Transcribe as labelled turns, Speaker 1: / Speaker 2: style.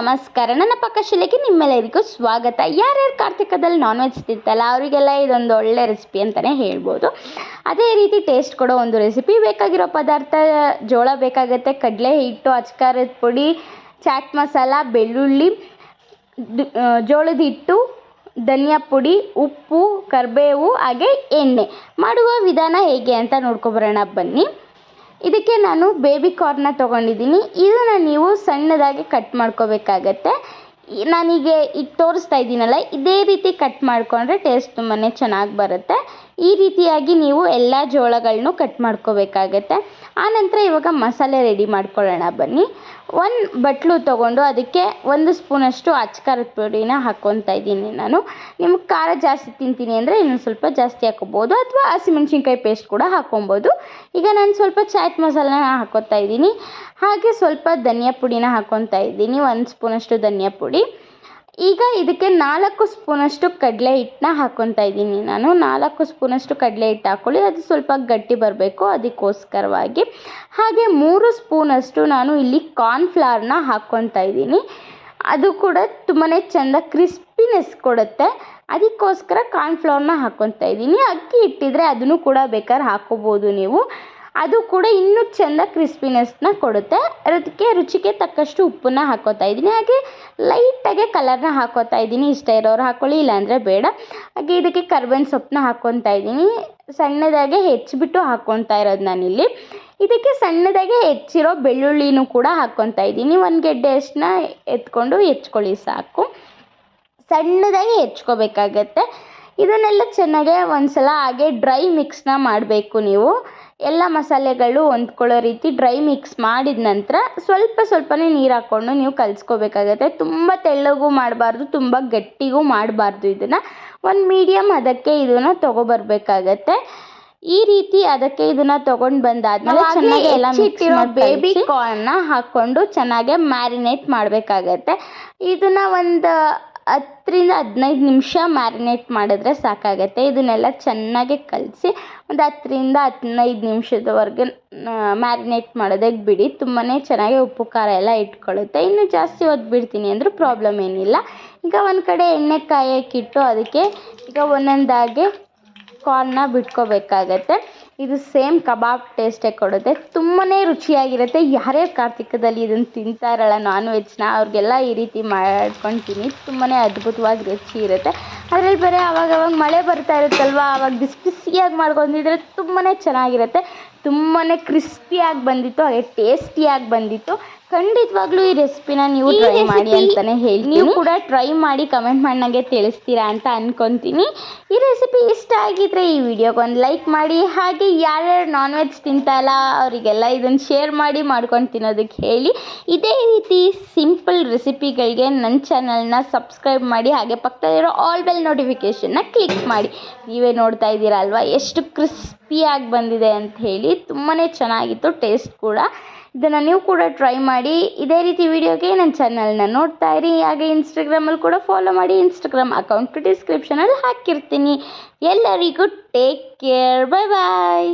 Speaker 1: ನಮಸ್ಕಾರ. ನನ್ನ ಪಕ್ಕಶಿಲೆಗೆ ನಿಮ್ಮೆಲ್ಲರಿಗೂ ಸ್ವಾಗತ. ಯಾರ್ಯಾರು ಕಾರ್ತಿಕದಲ್ಲಿ ನಾನ್ ವೆಜ್ ತಿಂತಲ್ಲ ಅವರಿಗೆಲ್ಲ ಇದೊಂದು ಒಳ್ಳೆ ರೆಸಿಪಿ ಅಂತಲೇ ಹೇಳ್ಬೋದು. ಅದೇ ರೀತಿ ಟೇಸ್ಟ್ ಕೊಡೋ ಒಂದು ರೆಸಿಪಿ ಬೇಕಾಗಿರೋ ಪದಾರ್ಥ, ಜೋಳ ಬೇಕಾಗುತ್ತೆ, ಕಡಲೆ ಹಿಟ್ಟು ಅಚ್ಕಾರದ ಪುಡಿ ಚಾಟ್ ಮಸಾಲ ಬೆಳ್ಳುಳ್ಳಿ ಜೋಳದ ಹಿಟ್ಟು, ಧನಿಯಾ ಪುಡಿ, ಉಪ್ಪು, ಕರಿಬೇವು, ಹಾಗೆ ಎಣ್ಣೆ. ಮಾಡುವ ವಿಧಾನ ಹೇಗೆ ಅಂತ ನೋಡ್ಕೊಬರೋಣ ಬನ್ನಿ. ಇದಕ್ಕೆ ನಾನು ಬೇಬಿ ಕಾರ್ನ ತೊಗೊಂಡಿದ್ದೀನಿ. ಇದನ್ನು ನೀವು ಸಣ್ಣದಾಗಿ ಕಟ್ ಮಾಡ್ಕೋಬೇಕಾಗತ್ತೆ. ನಾನೀಗ ಈಗ ತೋರಿಸ್ತಾ ಇದ್ದೀನಲ್ಲ, ಇದೇ ರೀತಿ ಕಟ್ ಮಾಡಿಕೊಂಡ್ರೆ ಟೇಸ್ಟ್ ತುಂಬಾ ಚೆನ್ನಾಗಿ ಬರುತ್ತೆ. ಈ ರೀತಿಯಾಗಿ ನೀವು ಎಲ್ಲ ಜೋಳಗಳನ್ನು ಕಟ್ ಮಾಡ್ಕೋಬೇಕಾಗತ್ತೆ. ಆನಂತರ ಇವಾಗ ಮಸಾಲೆ ರೆಡಿ ಮಾಡ್ಕೊಳ್ಳೋಣ ಬನ್ನಿ. ಒಂದು ಬಟ್ಲು ತೊಗೊಂಡು ಅದಕ್ಕೆ ಒಂದು ಸ್ಪೂನಷ್ಟು ಅಚ್ಕಾರದ ಪುಡಿನ ಹಾಕ್ಕೊತಾ ಇದ್ದೀನಿ ನಾನು. ನಿಮ್ಗೆ ಖಾರ ಜಾಸ್ತಿ ತಿಂತೀನಿ ಅಂದರೆ ಇನ್ನೊಂದು ಸ್ವಲ್ಪ ಜಾಸ್ತಿ ಹಾಕೋಬೋದು ಅಥವಾ ಹಸಿಮೆಣ್ಸಿನ್ಕಾಯಿ ಪೇಸ್ಟ್ ಕೂಡ ಹಾಕ್ಕೊಬೋದು ಈಗ ನಾನು ಸ್ವಲ್ಪ ಚಾಟ್ ಮಸಾಲನ ಹಾಕ್ಕೊತಾ ಇದ್ದೀನಿ. ಹಾಗೆ ಸ್ವಲ್ಪ ಧನಿಯಾ ಪುಡಿನ ಹಾಕ್ಕೊತಾ ಇದ್ದೀನಿ. ಒಂದು ಸ್ಪೂನಷ್ಟು ಧನಿಯಾ ಪುಡಿ. ಈಗ ಇದಕ್ಕೆ ನಾಲ್ಕು ಸ್ಪೂನಷ್ಟು ಕಡಲೆ ಹಿಟ್ಟನ್ನ ಹಾಕ್ಕೊತಾ ಇದ್ದೀನಿ ನಾನು. ನಾಲ್ಕು ಸ್ಪೂನಷ್ಟು ಕಡಲೆ ಹಿಟ್ಟು ಹಾಕ್ಕೊಳ್ಳಿ ಅದು ಸ್ವಲ್ಪ ಗಟ್ಟಿ ಬರಬೇಕು ಅದಕ್ಕೋಸ್ಕರವಾಗಿ. ಹಾಗೆ ಮೂರು ಸ್ಪೂನಷ್ಟು ನಾನು ಇಲ್ಲಿ ಕಾರ್ನ್ಫ್ಲವರ್ನ ಹಾಕ್ಕೊತಾ ಇದ್ದೀನಿ. ಅದು ಕೂಡ ತುಂಬಾ ಚೆಂದ ಕ್ರಿಸ್ಪಿನೆಸ್ ಕೊಡುತ್ತೆ. ಅದಕ್ಕೋಸ್ಕರ ಕಾರ್ನ್ಫ್ಲವರ್ನ ಹಾಕ್ಕೊತಾ ಇದ್ದೀನಿ. ಅಕ್ಕಿ ಇಟ್ಟಿದ್ರೆ ಅದನ್ನು ಕೂಡ ಬೇಕಾದ್ರೆ ಹಾಕ್ಕೋಬೋದು ನೀವು. ಅದು ಕೂಡ ಇನ್ನೂ ಚೆಂದ ಕ್ರಿಸ್ಪಿನೆಸ್ನ ಕೊಡುತ್ತೆ. ಅದಕ್ಕೆ ರುಚಿಗೆ ತಕ್ಕಷ್ಟು ಉಪ್ಪನ್ನ ಹಾಕೋತಾ ಇದ್ದೀನಿ. ಹಾಗೆ ಲೈಟಾಗೆ ಕಲರ್ನ ಹಾಕೋತಾ ಇದ್ದೀನಿ. ಇಷ್ಟ ಇರೋರು ಹಾಕ್ಕೊಳ್ಳಿ ಇಲ್ಲಾಂದರೆ ಬೇಡ. ಹಾಗೆ ಇದಕ್ಕೆ ಕರ್ಬೇವಿನ ಸೊಪ್ಪನ್ನ ಹಾಕ್ಕೊತಾ ಇದ್ದೀನಿ. ಸಣ್ಣದಾಗೆ ಹೆಚ್ಚಿಬಿಟ್ಟು ಹಾಕ್ಕೊತಾ ಇರೋದು ನಾನಿಲ್ಲಿ. ಇದಕ್ಕೆ ಸಣ್ಣದಾಗೆ ಹೆಚ್ಚಿರೋ ಬೆಳ್ಳುಳ್ಳಿನೂ ಕೂಡ ಹಾಕ್ಕೊತಾ ಇದ್ದೀನಿ. ಒಂದು ಗೆಡ್ಡೆ ಅಷ್ಟನ್ನ ಎತ್ಕೊಂಡು ಹೆಚ್ಕೊಳ್ಳಿ, ಸಾಕು. ಸಣ್ಣದಾಗಿ ಹೆಚ್ಕೋಬೇಕಾಗತ್ತೆ. ಇದನ್ನೆಲ್ಲ ಚೆನ್ನಾಗೆ ಒಂದು ಸಲ ಹಾಗೆ ಡ್ರೈ ಮಿಕ್ಸ್ನ ಮಾಡಬೇಕು ನೀವು. ಎಲ್ಲ ಮಸಾಲೆಗಳು ಹೊಂದ್ಕೊಳ್ಳೋ ರೀತಿ ಡ್ರೈ ಮಿಕ್ಸ್ ಮಾಡಿದ ನಂತರ ಸ್ವಲ್ಪ ಸ್ವಲ್ಪನೇ ನೀರು ಹಾಕ್ಕೊಂಡು ನೀವು ಕಲಿಸ್ಕೋಬೇಕಾಗತ್ತೆ. ತುಂಬ ತೆಳ್ಳಗೂ ಮಾಡಬಾರ್ದು ತುಂಬ ಗಟ್ಟಿಗೂ ಮಾಡಬಾರ್ದು ಇದನ್ನು. ಒಂದು ಮೀಡಿಯಮ್ ಅದಕ್ಕೆ ಇದನ್ನು ತೊಗೊಬರ್ಬೇಕಾಗತ್ತೆ. ಈ ರೀತಿ ಅದಕ್ಕೆ ಇದನ್ನ ತಗೊಂಡು ಬಂದಾದ್ಮೇಲೆ ಚೆನ್ನಾಗಿ ಎಲ್ಲ ಇಟ್ಟಿರೋ ಬೇಬಿ ಕಾರ್ನ್ ಹಾಕೊಂಡು ಚೆನ್ನಾಗಿ ಮ್ಯಾರಿನೇಟ್ ಮಾಡಬೇಕಾಗತ್ತೆ. ಇದನ್ನ ಒಂದು ಹತ್ತರಿಂದ ಹದಿನೈದು ನಿಮಿಷ ಮ್ಯಾರಿನೇಟ್ ಮಾಡಿದ್ರೆ ಸಾಕಾಗುತ್ತೆ. ಇದನ್ನೆಲ್ಲ ಚೆನ್ನಾಗಿ ಕಲಸಿ ಒಂದು ಹತ್ತರಿಂದ ಹದಿನೈದು ನಿಮಿಷದವರೆಗೆ ಮ್ಯಾರಿನೇಟ್ ಮಾಡೋದಕ್ಕೆ ಬಿಡಿ. ತುಂಬಾ ಚೆನ್ನಾಗಿ ಉಪ್ಪು, ಖಾರ ಎಲ್ಲ ಇಟ್ಕೊಳ್ಳುತ್ತೆ. ಇನ್ನು ಜಾಸ್ತಿ ಹೊತ್ತು ಬಿಡ್ತೀನಿ ಅಂದರೂ ಪ್ರಾಬ್ಲಮ್ ಏನಿಲ್ಲ. ಈಗ ಒಂದು ಕಡೆ ಎಣ್ಣೆ ಕಾಯಕ್ಕಿಟ್ಟು ಅದಕ್ಕೆ ಈಗ ಒಂದೊಂದಾಗಿ ಕಾರ್ನ ಬಿಟ್ಕೋಬೇಕಾಗತ್ತೆ. ಇದು ಸೇಮ್ ಕಬಾಬ್ ಟೇಸ್ಟೇ ಕೊಡುತ್ತೆ. ತುಂಬಾ ರುಚಿಯಾಗಿರುತ್ತೆ. ಯಾರ್ಯಾರು ಕಾರ್ತಿಕದಲ್ಲಿ ಇದನ್ನು ತಿಂತಾರಲ್ಲ ನಾನ್ ವೆಜ್ನ ಅವ್ರಿಗೆಲ್ಲ ಈ ರೀತಿ ಮಾಡ್ಕೊಂಡು ತಿನ್ನಿ. ತುಂಬಾ ಅದ್ಭುತವಾಗಿ ರುಚಿ ಇರುತ್ತೆ. ಅದ್ರಲ್ಲಿ ಬೇರೆ ಅವಾಗ ಅವಾಗ ಮಳೆ ಬರ್ತಾ ಇರುತ್ತಲ್ವಾ? ಆವಾಗ ಬಿಸಿ ಬಿಸಿಯಾಗಿ ಮಾಡ್ಕೊಂಡಿದ್ರೆ ತುಂಬಾ ಚೆನ್ನಾಗಿರುತ್ತೆ. ತುಂಬಾ ಕ್ರಿಸ್ಪಿಯಾಗಿ ಬಂದಿತ್ತು ಹಾಗೆ ಟೇಸ್ಟಿಯಾಗಿ ಬಂದಿತ್ತು. ಖಂಡಿತವಾಗ್ಲೂ ಈ ರೆಸಿಪಿನ ನೀವು ಟ್ರೈ ಮಾಡಿ ಅಂತಲೇ ಹೇಳಿ ನೀವು ಕೂಡ ಟ್ರೈ ಮಾಡಿ ಕಮೆಂಟ್ ಮಾಡಿ ನನಗೆ ತಿಳಿಸ್ತೀರಾ ಅಂತ ಅಂದ್ಕೊತೀನಿ ಈ ರೆಸಿಪಿ ಇಷ್ಟ ಆಗಿದ್ರೆ ಈ ವಿಡಿಯೋಗೆ ಒಂದು ಲೈಕ್ ಮಾಡಿ ಹಾಗೆ ಯಾರ್ಯಾರು ನಾನ್ ವೆಜ್ ತಿಂತಲ್ಲ ಅವರಿಗೆಲ್ಲ ಇದನ್ನು ಶೇರ್ ಮಾಡಿ ಮಾಡ್ಕೊಂಡು ತಿನ್ನೋದಕ್ಕೆ ಹೇಳಿ. ಇದೇ ರೀತಿ ಸಿಂಪಲ್ ರೆಸಿಪಿಗಳಿಗೆ ನನ್ನ ಚಾನಲ್ನ ಸಬ್ಸ್ಕ್ರೈಬ್ ಮಾಡಿ ಹಾಗೆ ಪಕ್ಕದಲ್ಲಿರೋ ಆಲ್ ಬೆಲ್ ನೋಟಿಫಿಕೇಷನ್ನ ಕ್ಲಿಕ್ ಮಾಡಿ. ನೀವೇ ನೋಡ್ತಾ ಇದ್ದೀರಾ ಅಲ್ವಾ? ಎಷ್ಟು ಕ್ರಿಸ್ಪಿಯಾಗಿ ಬಂದಿದೆ ಅಂತ ಹೇಳಿ ತುಂಬಾ ಚೆನ್ನಾಗಿತ್ತು, ಟೇಸ್ಟ್ ಕೂಡ. ಇದನ್ನು ನೀವು ಕೂಡ ಟ್ರೈ ಮಾಡಿ. ಇದೇ ರೀತಿ ವಿಡಿಯೋಗೆ ನನ್ನ ಚಾನಲ್ನ ನೋಡ್ತಾ ಇರಿ. ಹಾಗೆ ಇನ್ಸ್ಟಾಗ್ರಾಮಲ್ಲಿ ಕೂಡ ಫಾಲೋ ಮಾಡಿ. ಇನ್ಸ್ಟಾಗ್ರಾಮ್ ಅಕೌಂಟ್ ಡಿಸ್ಕ್ರಿಪ್ಷನಲ್ಲಿ ಹಾಕಿರ್ತೀನಿ. ಎಲ್ಲರಿಗೂ ಟೇಕ್ ಕೇರ್ ಬಾಯ್ ಬಾಯ್